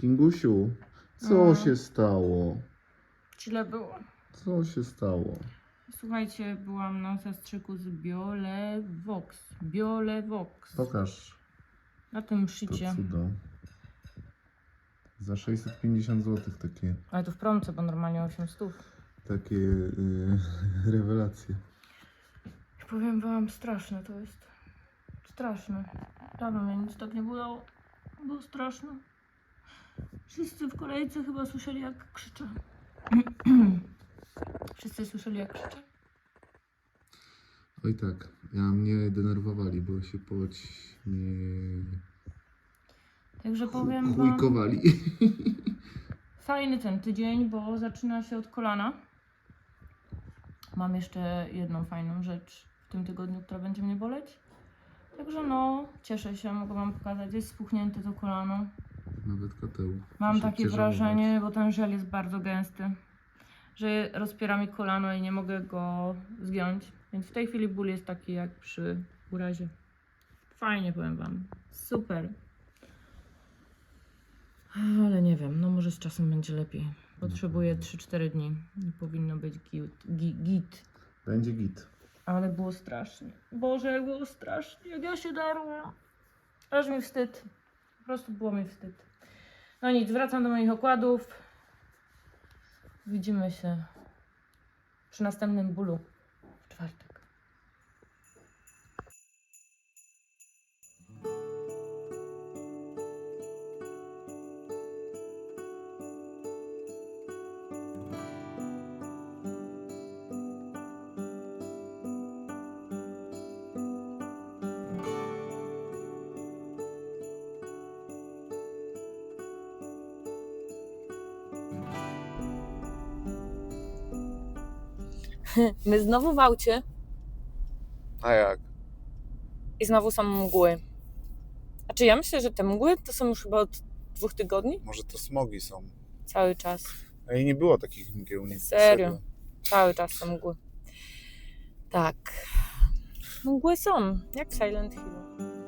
Kingusiu, co No. się stało? Źle było. Co się stało? Słuchajcie, byłam na zastrzyku z Biolevox. Biolevox. Pokaż Na tym to szycie. cudo. Za 650 zł takie, Ale to w promce, bo normalnie 800. takie yy, rewelacje. Powiem wam, straszne to jest. Straszne. Dawno mnie nic tak nie bolało. Było straszne. Wszyscy w kolejce chyba słyszeli jak krzyczę. Wszyscy słyszeli jak krzyczę? Oj tak, ja mnie denerwowali, bo się poć nie Także powiem wam, chujkowali. fajny ten tydzień, bo zaczyna się od kolana. Mam jeszcze jedną fajną rzecz w tym tygodniu, która będzie mnie boleć. Także no, cieszę się, mogę wam pokazać. Jest spuchnięte to kolano. Nawet koteł. Mam takie wrażenie, bo ten żel jest bardzo gęsty, że rozpiera mi kolano i nie mogę go zgiąć. Więc w tej chwili ból jest taki jak przy urazie. Fajnie powiem wam. Super. Ale nie wiem, no może z czasem będzie lepiej. Potrzebuję 3-4 dni powinno być git. gi- git. Będzie git. Ale było strasznie. Boże, jak było strasznie. Jak ja się darłam. Aż mi wstyd. Po prostu było mi wstyd. No nic, wracam do moich okładów. Widzimy się przy następnym bólu My znowu w aucie A jak? i znowu są mgły. Znaczy ja myślę, że te mgły to są już chyba od dwóch tygodni Może to smogi są. cały czas. A i nie było takich mgieł nigdy. Serio? Cały czas są mgły. Tak. Mgły są, jak Silent Hill.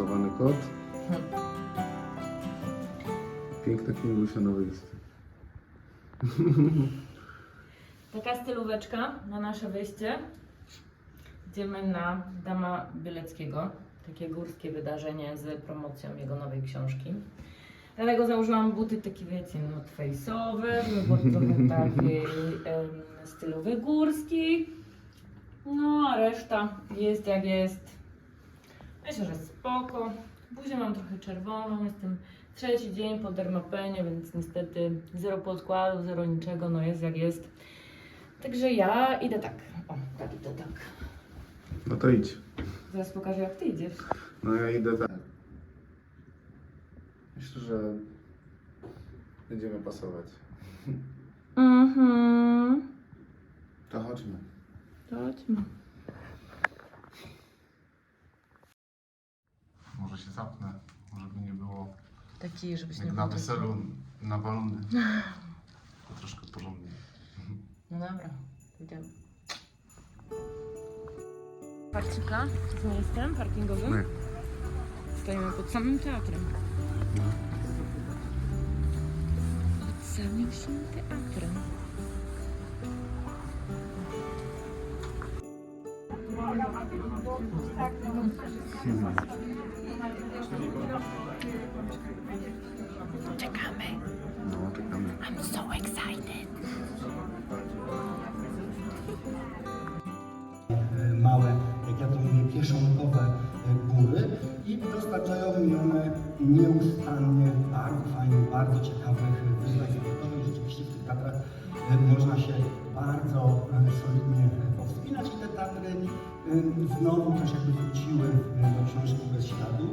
Stresowany kot. Piękna Kingusia na wyjście. Taka stylóweczka na nasze wyjście. Idziemy na Dama Bieleckiego. Takie górskie wydarzenie z promocją jego nowej książki. Dlatego założyłam buty takie, wiecie, no face'owe, bo trochę takiej em, stylowy górski. No, a reszta jest jak jest. Myślę, że spoko. Buzię mam trochę czerwoną, jestem trzeci dzień po dermapenie, więc niestety zero podkładu, zero niczego, no jest jak jest. Także ja idę tak. O, tak idę tak. No to idź. Zaraz pokażę jak ty idziesz. No ja idę tak. Myślę, że będziemy pasować. Mhm. To chodźmy. To chodźmy. Może się zapnę, żeby nie było Taki, żebyś jak nie na był taki- weselu na balony. To troszkę porządnie. No dobra, idziemy. Parcika z miejscem parkingowym. Nie. Stoimy pod samym teatrem. No. Pod samym teatrem. Czekamy. No, czekamy. I'm so excited. e, małe, jak ja to mówię, kieszonkowe e, góry i dostarczają mi one nieustannie bardzo fajnych, bardzo ciekawych wyzwań sportowych. Rzeczywiście w tych Tatrach e, można się bardzo solidnie powspinać i te Tatry e, znowu też jakby wróciły e, do książki bez śladu.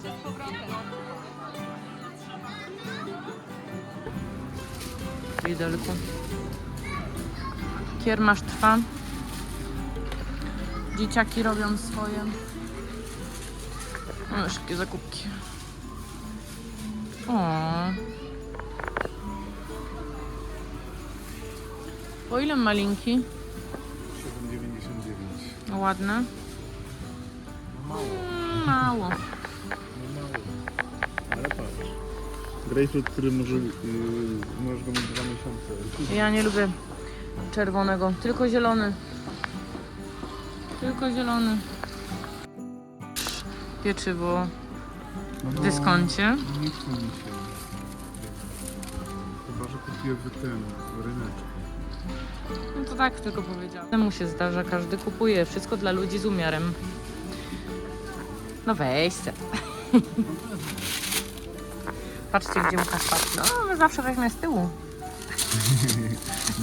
Z powrotem. Widelku. Kiermasz trwa. Dzieciaki robią swoje. O, szybkie zakupki. O. Po ile malinki? 7,99. No, Ładne. Mało. Mm, Mało. Grapefruit, który może, yy, możesz go mieć dwa miesiące. Ja nie lubię czerwonego, tylko zielony. Tylko zielony. Pieczywo No, w dyskoncie. Nie chce mi się. Chyba, że kupię w tym, w ryneczku. No to tak tylko powiedziałam. Temu się zdarza, każdy kupuje. Wszystko dla ludzi z umiarem. No weź se. Patrzcie, gdzie Łukasz patrzy. No, zawsze weźmie z tyłu.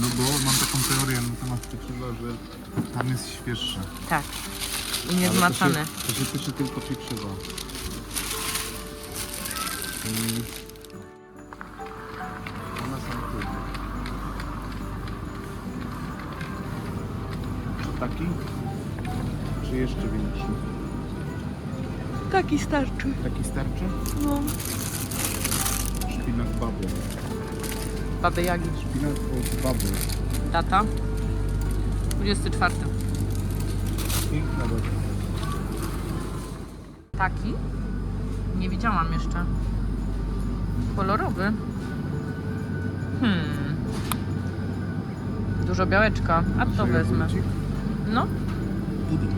No bo mam taką teorię na temat pieczywa, że tam jest świeższe. Tak. I Ale niezmaczane. To się, to się tyczy tylko pieczywa. Mm. One są tu. Czy taki? Czy jeszcze większy? Taki starczy. Taki starczy? No. Szpinak baby. Baby Jagi. Od baby. Data. 24. Piękna baba. Taki? Nie widziałam jeszcze. Kolorowy. Hmm. Dużo białeczka. A to wezmę. Jogurcik? No. Pudding.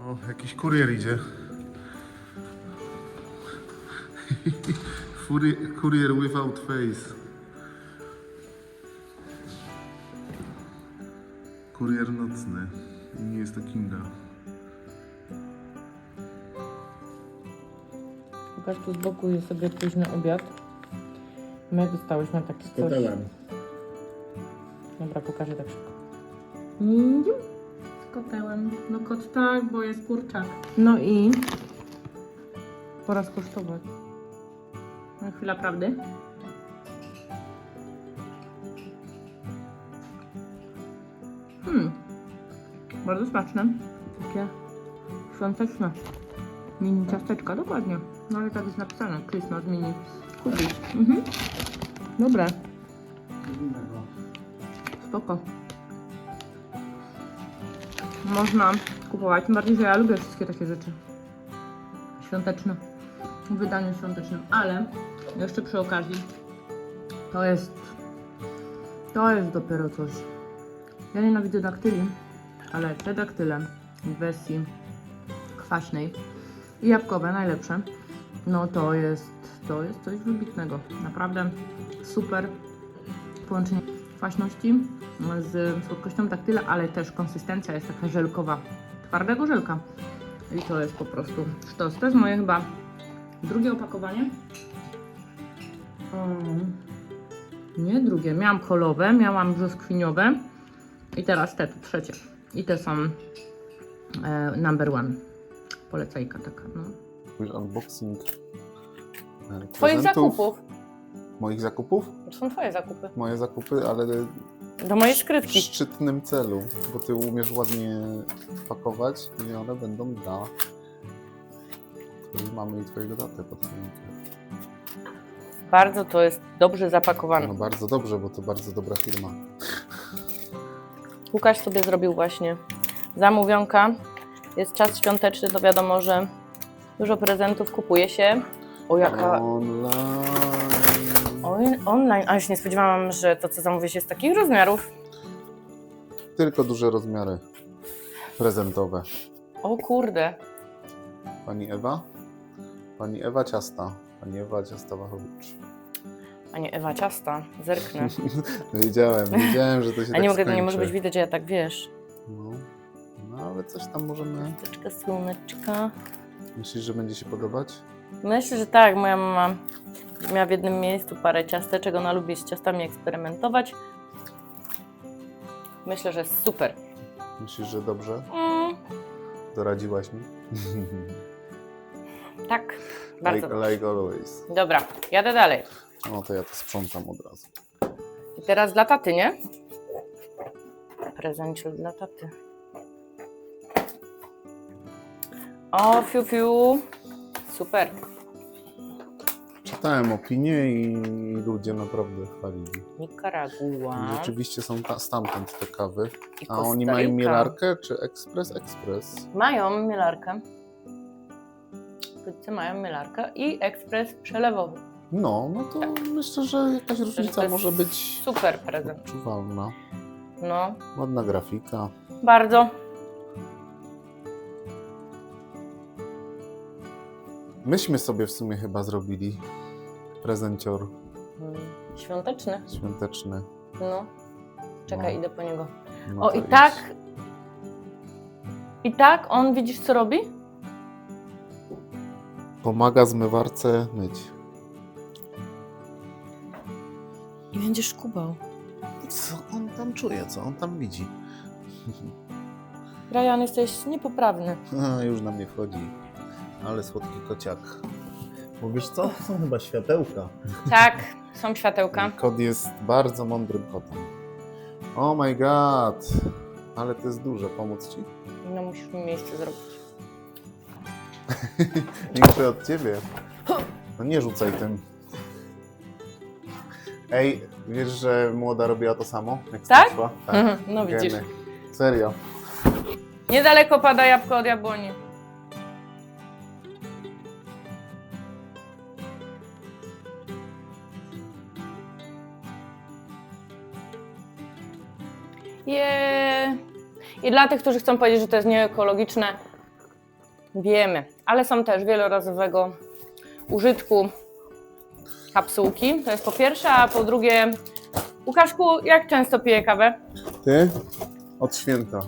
O, jakiś kurier idzie. Kurier without face. Kurier nocny. Nie jest to Kinga. Łukasz tu z boku jest sobie późny obiad. My dostałyśmy taki coś. Dobra, pokażę tak szybko. Mm, Z kotełem. No kot tak, bo jest kurczak. No i pora skosztować. Chwila prawdy. Hmm. Bardzo smaczne. Takie świąteczne. Mini ciasteczka, dokładnie. No ale tak jest napisane. Christmas mini cookies. Mhm. Dobre. Spoko. Można kupować, tym bardziej, że ja lubię wszystkie takie rzeczy świąteczne, w wydaniu świątecznym, ale jeszcze przy okazji to jest, to jest dopiero coś. Ja nienawidzę daktyli, ale te daktyle w wersji kwaśnej i jabłkowe najlepsze, no to jest, to jest coś wybitnego. Naprawdę super połączenie kwaśności z słodkością taktyla, ale też konsystencja jest taka żelkowa, twardego żelka. I to jest po prostu sztos. To jest moje chyba drugie opakowanie. Um, nie drugie, miałam kolowe, miałam brzoskwiniowe i teraz te tu trzecie. I te są e, number one. Polecajka taka, no. Twój unboxing. e, Twoich zakupów. Moich zakupów? To są twoje zakupy. Moje zakupy, ale Do mojej w skrytki. szczytnym celu, bo ty umiesz ładnie pakować i one będą dla twojej mamy i twojego taty pod choinkę. Bardzo to jest dobrze zapakowane. No bardzo dobrze, bo to bardzo dobra firma. Łukasz sobie zrobił właśnie zamówionka. Jest czas świąteczny, to wiadomo, że dużo prezentów kupuje się. O jaka... Online. Oj, online. A już nie spodziewałam, że to, co zamówię się z takich rozmiarów. Tylko duże rozmiary prezentowe. O kurde. Pani Ewa? Pani Ewa Ciasta. Pani Ewa Ciasta Wachowicz. A nie Ewa ciasta. Zerknę. Wiedziałem, wiedziałem, że to się A tak nie mogę, to nie może być widać, że ja tak wiesz. No. no, ale coś tam możemy... Teczka słoneczka. Myślisz, że będzie się podobać? Myślę, że tak. Moja mama miała w jednym miejscu parę ciasteczek. Ona lubi z ciastami eksperymentować. Myślę, że jest super. Myślisz, że dobrze? Mm, Doradziłaś mi? tak, bardzo. like, like always. Dobra, jadę dalej. No to ja to sprzątam od razu. I teraz dla taty, nie? Prezencik dla taty. O, fiu, fiu. Super. Czytałem opinie i ludzie naprawdę chwalili. Nikaragua. Rzeczywiście są ta, stamtąd te kawy. i A oni mają Kostaryka. mielarkę czy ekspres? Ekspres. Mają mielarkę. Wszyscy mają mielarkę i ekspres przelewowy. No, no to myślę, że jakaś różnica może być Super prezent. odczuwalna. No, Ładna grafika. bardzo. Myśmy sobie w sumie chyba zrobili prezencior Mm, Świąteczny. świąteczny. No. Czekaj, No. idę po niego. No O i idź. tak. I tak on widzisz co robi? Pomaga zmywarce myć. I będziesz kubał. Co on tam czuje? Co on tam widzi? Ryan, jesteś niepoprawny. A, już na mnie wchodzi. Ale słodki kociak. Bo wiesz co? Są chyba światełka. Tak, są światełka. Kot jest bardzo mądrym kotem. Oh my god. Ale to jest duże. Pomóc ci? No musisz mi miejsce zrobić. Większe od ciebie. No nie rzucaj tym. Ej, wiesz, że młoda robiła to samo? Jak Tak? starszła? No widzisz. Geny. Serio. Niedaleko pada jabłko od jabłoni. Je. I dla tych, którzy chcą powiedzieć, że to jest nieekologiczne, wiemy, ale są też wielorazowego użytku kapsułki. To jest po pierwsze, a po drugie, Łukaszku, jak często piję kawę? Ty? Od święta.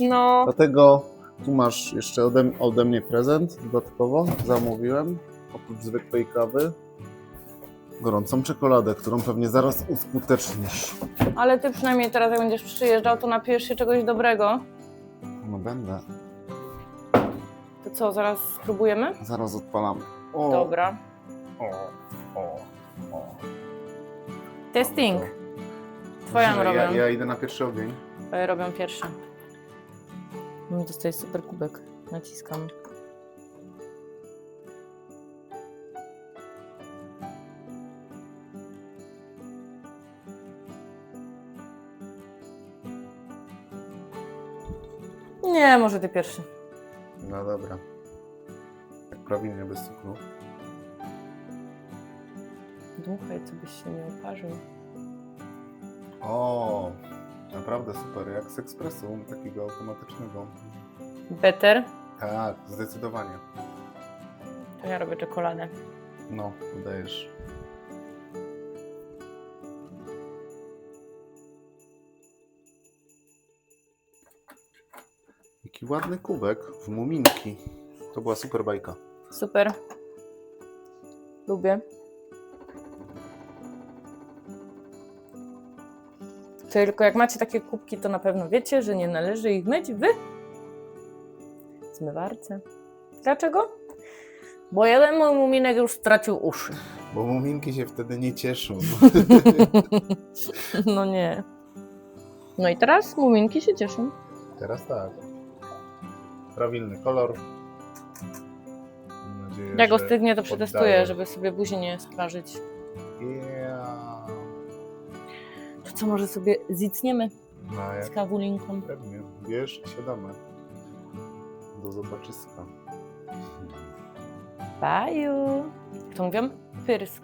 No, Dlatego tu masz jeszcze ode, ode mnie prezent dodatkowo. Zamówiłem oprócz zwykłej kawy gorącą czekoladę, którą pewnie zaraz uskutecznisz. Ale ty przynajmniej teraz, jak będziesz przyjeżdżał, to napijesz się czegoś dobrego. No będę. To co, zaraz spróbujemy? Zaraz odpalamy. O, Dobra. O, o, o. Testing. Twoją Dobrze, robią. Ja, ja idę na pierwszy ogień. Twoje robią pierwsze. No, dostaję super kubek. Naciskam. Nie, może ty pierwszy. No dobra. Jak prawilnie bez cukru. Dmuchaj, co byś się nie oparzył. O, naprawdę super. Jak z ekspresu takiego automatycznego. Better. Tak, zdecydowanie. To ja robię czekoladę. No, dodajesz. Ładny kubek w muminki. To była super bajka. Super. Lubię. Tylko jak macie takie kubki, to na pewno wiecie, że nie należy ich myć w zmywarce. Dlaczego? Bo jeden mój muminek już stracił uszy. Bo muminki się wtedy nie cieszą. No nie. No i teraz muminki się cieszą. Teraz tak. Prawilny kolor. Mam nadzieję, Jak że ostygnie, to przetestuję, żeby sobie buzi nie sparzyć. Yeah. To co, może sobie zicniemy No z jak kawulinką? pewnie. Wiesz, siadamy. Do zobaczyska. Baju. Jak to mówią? Pyrsk.